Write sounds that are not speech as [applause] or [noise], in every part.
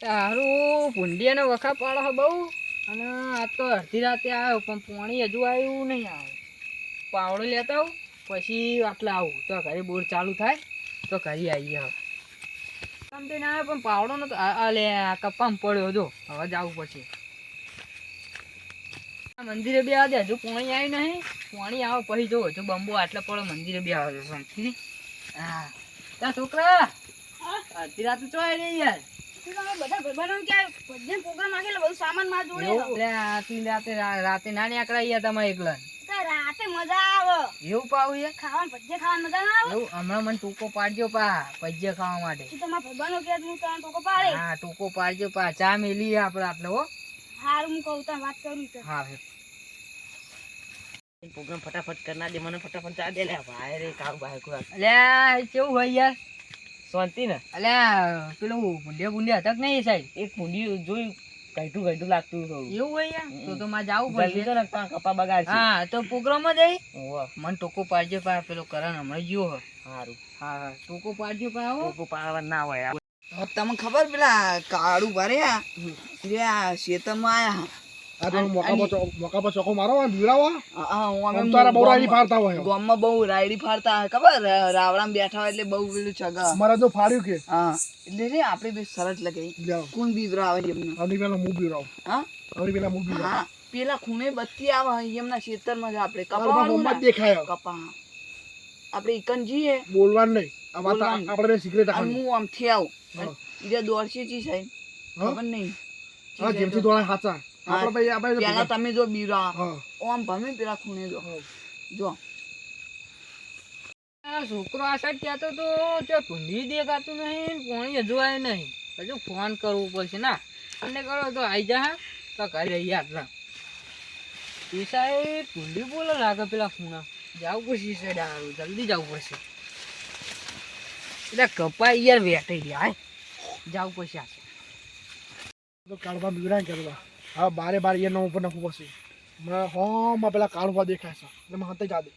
તારું અને વખા પાડો હે બહુ. અને આ તો અડધી રાતે આવ્યો પણ પાણી હજુ આવ્યું નહીં આવે. પાવડો લેતા આવું પછી આટલે આવું. તો ઘરે બોર ચાલુ થાય તો ઘરે આવીએ હવે. આમ તો ના આવે પણ પાવડો નતો. અલે કપ્પામાં પડ્યો જો. હવે જવું પડશે. આ મંદિરે બે આવે હજુ પાણી આવ્યું નહીં. પાણી આવે પછી જો હજુ બંબો આટલે પડો મંદિરે બે આવે. સમજી હા. ત્યાં છોકરા અડધી રાતે ચો આવી લે, આટલી રાતે ના નીકળ્યા તમે એકલા? એવું પાવું યાર એવું? હમણાં મને ટૂંકો પાડજો પા પજ્જે ખાવા માટે. હા ટૂંકો પાડજો પા. ચા મેલી આપડે આટલે હો. હા પ્રોગ્રામ ફટાફટ કરના દે મને ફટાફટ ચા દે. લે ભાઈ રે કાવ ભાઈ કોઈ અલ્યા કેવું હોય યાર? શાંતિ ને? અલ્યા પેલું ભૂંડિયા ભૂંડિયા હતા કે નહીં સાહેબ? એક ભૂંડિયું જોયું કઈટું કઈટું લાગતું હતું. એવું હોય તો તો માં જાવું પડશે. તો ને કપા બગાડ હા તો પ્રોગ્રામ જ આવી મન ટૂંકો પાડજો પા પેલો કરણ હમણાં ગયો હે. સારું હા હા. ટોકો પાડજો પા કોકો પાડવા ના હોય. તમને ખબર પેલા કાળું ભર્યા આ શેતરમાં આયા મારો હા હું આમ ગામમાં- બહુ રાયડી ફાડતા ખબર? રા- રાવણામાં બેઠા હોય એટલે બહુ પેલું ચગા. અમારે તો ફાડ્યું કે. હા. એટલે રે આપણે બી સરસ જાઓ કોણ બીવરા આવે એમને? આવડી પેલા હું બીવડાવ હા? આવડી પેલા હું બીવડાવ હા. પેલા ખૂણે બત્તી આવે એમના ખેતરમાં જ આપણે. ને? દેખાય. કપા આપણે ઈકન જઈએ. બોલવાનું નહીં. આ વાત. આપણે બે સિગરેટ રાખવાની. હું આમથી આવું. હા. બીજા દોડશે ચી સાહેબ. હા? ખબર નહીં. હા જેમથી દોડા હાચા. હા. આપણે ભાઈ પેલા તમે જો બીરા. ઓમ ભમે પેલા ખૂણે જો. જો. છોકરો આ સાઈડ કહેતો તો જો ભૂંડી દેખાતું નહીં પાણી હજુ આવ્યું નહીં. હજુ ફોન કરવો પડશે. ના અને કરો તો આવી જા હા, તો ઘરે રહી આટલા એ સાહેબ ભૂંડી બોલો લાગે પેલા ખૂણા. જવું પડશે એ સાઈડ હારું જલ્દી જવું પડશે. એટલે કપાઈ યાર વેટાઈ રહ્યા હાય જવું પડશે આ કાળવા બીવડાય કરવા હા બારે બારે એના ઉપર નાખવું પડશે. હમણાં હોમાં પેલા કાળવા દેખાય છે. એટલે મને હાથે જા દે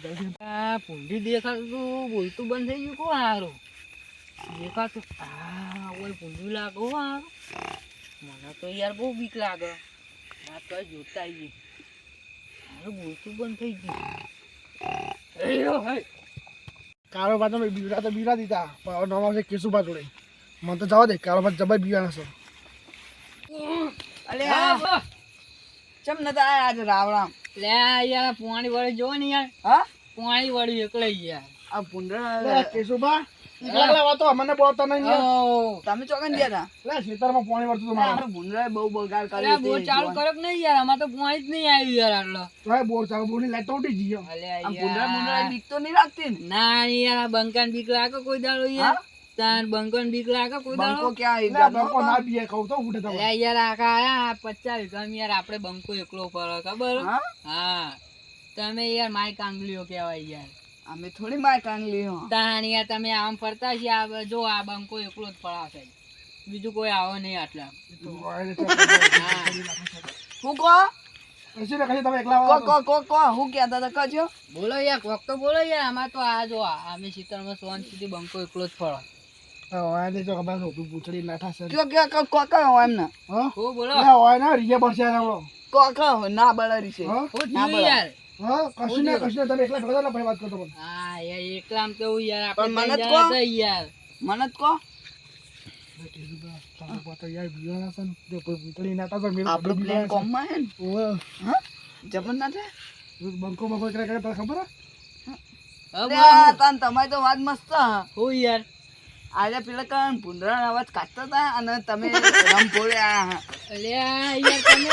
જલ્દી દેખાતું બોલતું બંધ થઈ ગયું કો હારું. દેખાતું. હા ઓય લાગે હારું. મને તો યાર બહુ બીક લાગે. આ તો જોતા આવીએ હારું બોલતું બંધ થઈ ગયું. કાળો ભાત બીવડા તો બીવડા દીધા. પણ હવે નવા કેસુ કેશુભા જોડે મને તો જવા દે કાળો ભાત જબર બીવાના છે અલે હા, આ બસ. ચમ નતા આયા આજે રાવણા લે યાર પાણી વાળી જોવો ને યાર. હા? પાણી વાળી એકલે યાર આ ભૂંડરા કેશુભા એકલા એકલા વાતો મને બોલતા નહીં તમે ચોકન ગયા હતા લે ખેતરમાં પાણી વળતું હતું મારે. ભૂંડરાએ બહુ બગાડ કર્યો બોર ચાલુ કર્યો કે નહીં યાર? આમાં તો પાણી જ નહીં આવ્યું યાર આટલો. તો એ બોર ચાલો લાઈટ ઉડી ગઈ એમ. અલે ભૂંડરા ભૂંડરા બીક તો નહીં લાગતી ના? યાર બંકાન બીક લાગે કોઈ દાડો યાર. તાર બંકાન બીક લાગે કોઈ બંકો ક્યાં આવી આ બંકો ના બીએ કહું તો ઉઠે તમે યાર આખા આયા પચાસ વીઘામાં યાર આપણે બંકો એકલો પડે ખબર? હા? તમે યાર માય કાંગલીઓ કહેવાય યાર. અમે થોડી માય કાંગલીઓ તાણ યાર તમે આમ ફરતા છે આ જો આ બંકો એકલો જ પડાશે બીજું કોઈ આવે નહીં આટલા. [laughs] હા કહો? બોલો યાર કોક તો બોલો યાર આમાં તો આ જો આ અમે શીતળમાં સોન સુધી બંકો એકલો જ પડે તો વાયરે જો ખબર છે, ઊભી પૂંછડી નાઠા છે. કયો કયો કો કો કો એમને હો? બોલો. લે, વાય ના, રીએ પડશે યાર આપણો. કો કો ના બળરી છે. હો? ના યાર. હા, કશું ને કશું તમે એકલા ભેગા વાત કરતો પણ. હા યાર એકલામ તો હું યાર આપણે યાર. કો બંકો બંકો ખબર તમારી તો વાત મસ્ત હું યાર. આજે પેલા કાન પુંદરા અવાજ કાઢતા હતા અને તમે રમ ફોડ્યા હા યાર તમે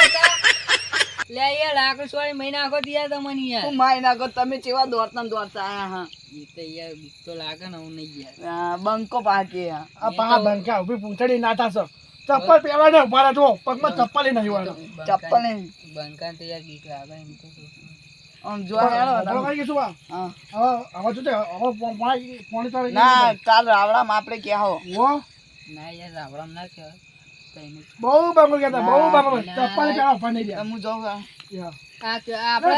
લે યાર લાકડું સોળી મહિના આખો યાર તમને યાર. હું માય નાખો તમે ચેવા દોડતા ને દોડતા આયા હા. એ તો યાર બીક તો લાગે ને હું નહીં યાર. આ બંકો પાકે આ. પા બંકા ઊભી પૂંછડી નાઠા છે ચપ્પલ પહેરવા દે ઊભા રહે જો પગમાં ચપ્પલ નહીં વાળો ચપ્પલ નહીં બંકા તો યાર બીક લાગે એમ તો. શું. આમ જો હેડો હવે તમે. કઈ શું આ? હા. હવે હવે શું છે? હવે પો- પાણી પાણી તો ના કાલ રાવડામાં આપણે ક્યાં ના યાર રાવણામ ના કહેવાય. બહુ બંકો કહેતા બહુ બંકો ચપ્પલ પહેરવા ઊભા નહીં હું જાઉં કે આપણે.